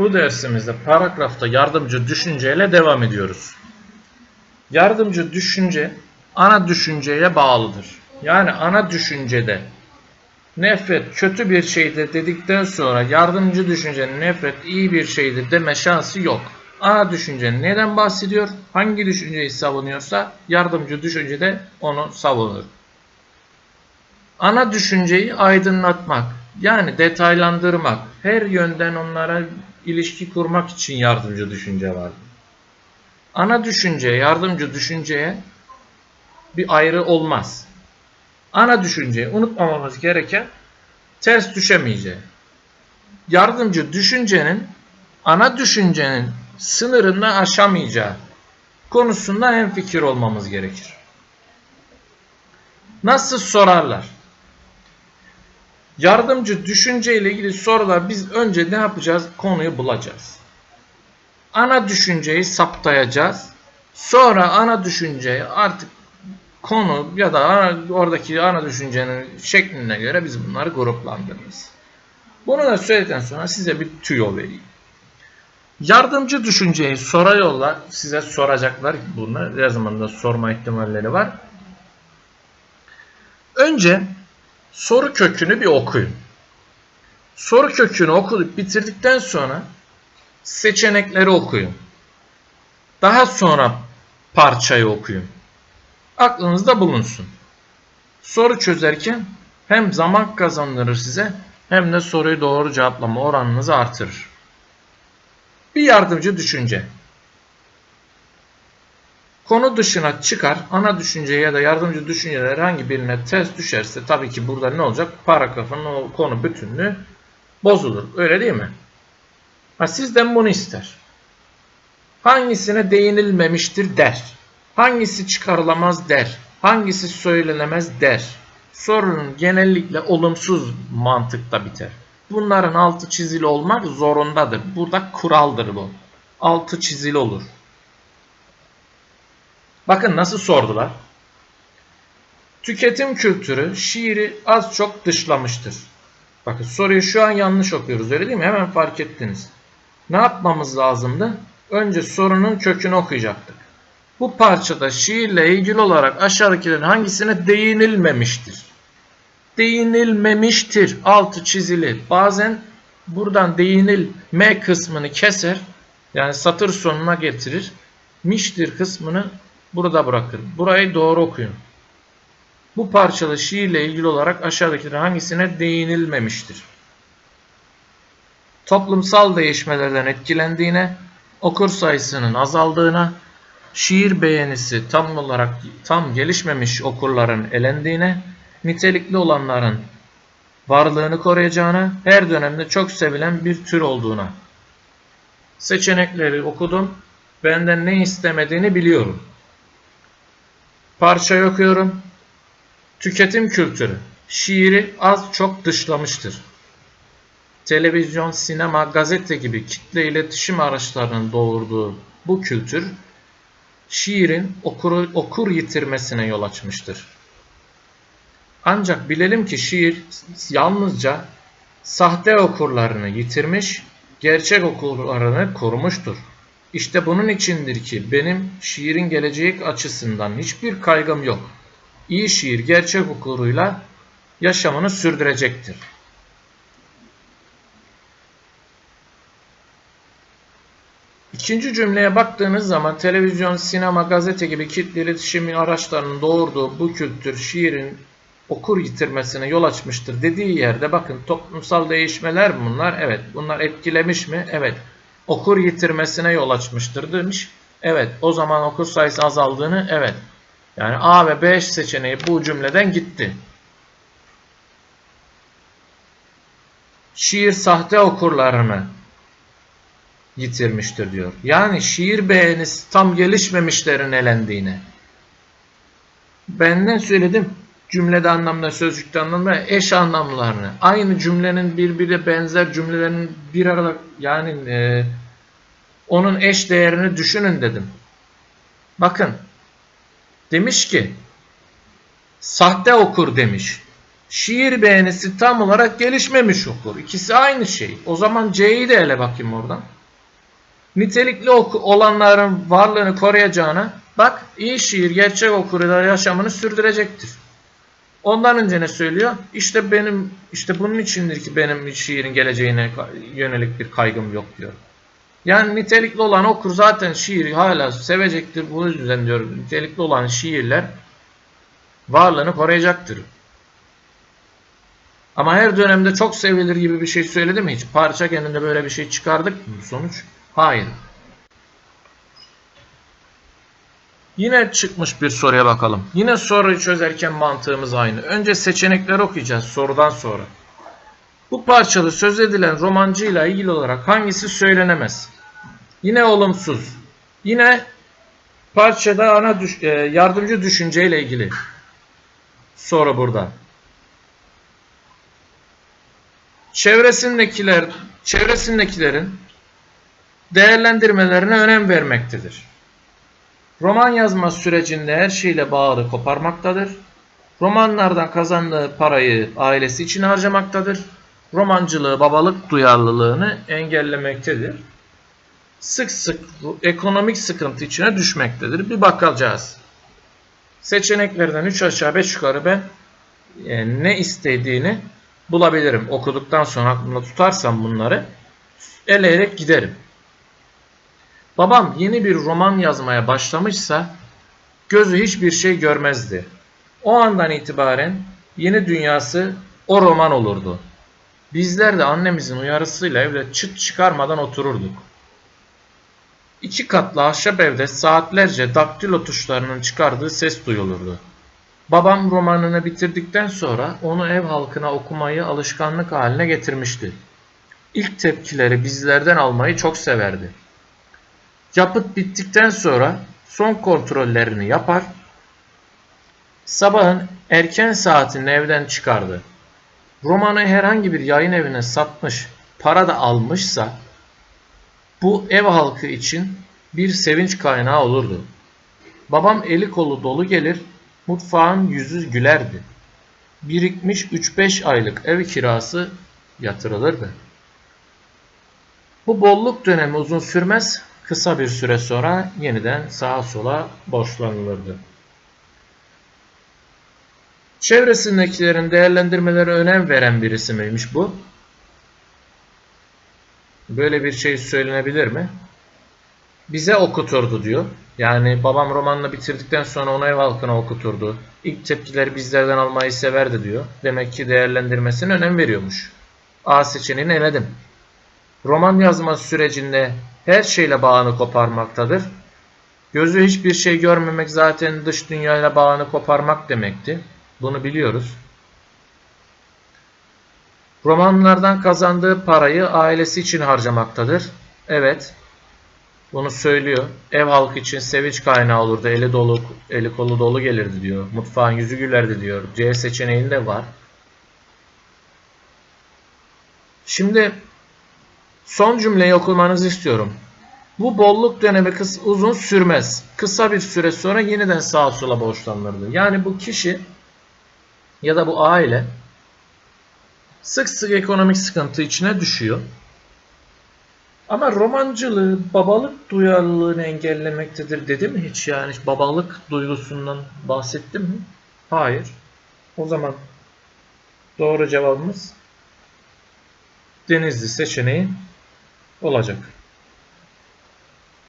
Bu dersimizde paragrafta yardımcı düşünceyle devam ediyoruz. Yardımcı düşünce ana düşünceye bağlıdır. Yani ana düşüncede nefret kötü bir şeydir dedikten sonra yardımcı düşüncenin nefret iyi bir şeydir deme şansı yok. Ana düşünce neden bahsediyor? Hangi düşünceyi savunuyorsa yardımcı düşünce de onu savunur. Ana düşünceyi aydınlatmak, yani detaylandırmak, her yönden onlara ilişki kurmak için yardımcı düşünce vardır. Ana düşünce, yardımcı düşünceye bir ayrı olmaz. Ana düşünceyi unutmamamız gereken ters düşemeyeceği. Yardımcı düşüncenin ana düşüncenin sınırını aşamayacağı konusunda hemfikir olmamız gerekir. Nasıl sorarlar? Yardımcı düşünce ile ilgili sorular biz önce ne yapacağız? Konuyu bulacağız. Ana düşünceyi saptayacağız. Sonra ana düşünceyi artık konu ya da ana, oradaki ana düşüncenin şekline göre biz bunları gruplandırırız. Bunu da söyledikten sonra size bir tüyo vereyim. Yardımcı düşünceyi soruyorlar. Size soracaklar. Bunlar her zaman da sorma ihtimalleri var. Önce soru kökünü bir okuyun. Soru kökünü okuyup bitirdikten sonra seçenekleri okuyun. Daha sonra parçayı okuyun. Aklınızda bulunsun. Soru çözerken hem zaman kazandırır size hem de soruyu doğru cevaplama oranınızı artırır. Bir yardımcı düşünce. Konu dışına çıkar, ana düşünceye ya da yardımcı düşünceler herhangi birine ters düşerse tabii ki burada ne olacak? Paragrafın o konu bütünlüğü bozulur. Öyle değil mi? Ha, sizden bunu ister. Hangisine değinilmemiştir der. Hangisi çıkarılamaz der. Hangisi söylenemez der. Sorunun genellikle olumsuz mantıkta biter. Bunların altı çizili olmak zorundadır. Burada kuraldır bu. Altı çizili olur. Bakın nasıl sordular. Tüketim kültürü şiiri az çok dışlamıştır. Bakın soruyu şu an yanlış okuyoruz öyle değil mi? Hemen fark ettiniz. Ne yapmamız lazımdı? Önce sorunun kökünü okuyacaktık. Bu parçada şiirle ilgili olarak aşağıdakilerin hangisine değinilmemiştir? Değinilmemiştir. Altı çizili. Bazen buradan değinilme kısmını keser. Yani satır sonuna getirir. Miştir kısmını burada bırakır. Burayı doğru okuyun. Bu parçada şiirle ilgili olarak aşağıdakilerin hangisine değinilmemiştir? Toplumsal değişmelerden etkilendiğine, okur sayısının azaldığına, şiir beğenisi tam olarak tam gelişmemiş okurların elendiğine, nitelikli olanların varlığını koruyacağına, her dönemde çok sevilen bir tür olduğuna. Seçenekleri okudum. Benden ne istemediğini biliyorum. Parçayı okuyorum. Tüketim kültürü. Şiiri az çok dışlamıştır. Televizyon, sinema, gazete gibi kitle iletişim araçlarının doğurduğu bu kültür şiirin okuru, okur yitirmesine yol açmıştır. Ancak bilelim ki şiir yalnızca sahte okurlarını yitirmiş, gerçek okurlarını korumuştur. İşte bunun içindir ki benim şiirin geleceği açısından hiçbir kaygım yok. İyi şiir gerçek okuruyla yaşamını sürdürecektir. İkinci cümleye baktığınız zaman televizyon, sinema, gazete gibi kitle iletişim araçlarının doğurduğu bu kültür şiirin okur yitirmesine yol açmıştır dediği yerde bakın toplumsal değişmeler bunlar? Evet. Bunlar etkilemiş mi? Evet. Okur yitirmesine yol açmıştır demiş. Evet. O zaman okur sayısı azaldığını evet. Yani A ve B seçeneği bu cümleden gitti. Şiir sahte okurlarını yitirmiştir diyor. Yani şiir beğenisi tam gelişmemişlerin elendiğine. Benden söyledim cümlede anlamda, sözcükte anlamda eş anlamlarını. Aynı cümlenin birbirine benzer cümlelerin bir arada yani e, onun eş değerini düşünün dedim. Bakın demiş ki sahte okur demiş. Şiir beğenisi tam olarak gelişmemiş okur. İkisi aynı şey. O zaman C'yi de ele bakayım oradan. Nitelikli oku olanların varlığını koruyacağına bak iyi şiir gerçek okurlar yaşamını sürdürecektir. Ondan önce ne söylüyor? İşte benim işte bunun içindir ki benim şiirin geleceğine yönelik bir kaygım yok diyor. Yani nitelikli olan okur zaten şiiri hala sevecektir. Bu yüzden diyorum nitelikli olan şiirler varlığını koruyacaktır. Ama her dönemde çok sevilir gibi bir şey söyledi mi hiç? Parça kendinde böyle bir şey çıkardık mı sonuç? Hayır. Yine çıkmış bir soruya bakalım. Yine soruyu çözerken mantığımız aynı. Önce seçenekleri okuyacağız sorudan sonra. Bu parçada söz edilen romancıyla ilgili olarak hangisi söylenemez? Yine olumsuz. Yine parçada ana düş e, yardımcı düşünceyle ilgili soru burada. Çevresindekiler, çevresindekilerin değerlendirmelerine önem vermektedir. Roman yazma sürecinde her şeyle bağını koparmaktadır. Romanlardan kazandığı parayı ailesi için harcamaktadır. Romancılığı, babalık duyarlılığını engellemektedir. Sık sık ekonomik sıkıntı içine düşmektedir. Bir bakacağız. Seçeneklerden 3 aşağı 5 yukarı ben e, ne istediğini bulabilirim. Okuduktan sonra aklımda tutarsam bunları eleyerek giderim. Babam yeni bir roman yazmaya başlamışsa gözü hiçbir şey görmezdi. O andan itibaren yeni dünyası o roman olurdu. Bizler de annemizin uyarısıyla evde çıt çıkarmadan otururduk. İki katlı ahşap evde saatlerce daktilo tuşlarının çıkardığı ses duyulurdu. Babam romanını bitirdikten sonra onu ev halkına okumayı alışkanlık haline getirmişti. İlk tepkileri bizlerden almayı çok severdi. Yapıt bittikten sonra son kontrollerini yapar, sabahın erken saatinde evden çıkardı. Romanı herhangi bir yayın evine satmış, para da almışsa bu ev halkı için bir sevinç kaynağı olurdu. Babam eli kolu dolu gelir, mutfağın yüzü gülerdi. Birikmiş 3-5 aylık ev kirası yatırılırdı. Bu bolluk dönemi uzun sürmez, kısa bir süre sonra yeniden sağa sola borçlanılırdı. Çevresindekilerin değerlendirmelere önem veren birisi miymiş bu? Böyle bir şey söylenebilir mi? Bize okuturdu diyor. Yani babam romanını bitirdikten sonra onu ev halkına okuturdu. İlk tepkileri bizlerden almayı severdi diyor. Demek ki değerlendirmesine önem veriyormuş. A seçeneğini eledim. Roman yazma sürecinde her şeyle bağını koparmaktadır. Gözü hiçbir şey görmemek zaten dış dünyayla bağını koparmak demekti. Bunu biliyoruz. Romanlardan kazandığı parayı ailesi için harcamaktadır. Evet. Bunu söylüyor. Ev halkı için sevinç kaynağı olurdu. Eli dolu, eli kolu dolu gelirdi diyor. Mutfağın yüzü gülerdi diyor. C seçeneğinde var. Şimdi son cümleyi okumanızı istiyorum. Bu bolluk dönemi kıs uzun sürmez. Kısa bir süre sonra yeniden sağa sola borçlanırdı. Yani bu kişi ya da bu aile sık sık ekonomik sıkıntı içine düşüyor. Ama romancılığı babalık duyarlılığını engellemektedir dedi mi hiç yani babalık duygusundan bahsetti mi? Hayır. O zaman doğru cevabımız Denizli seçeneği olacak.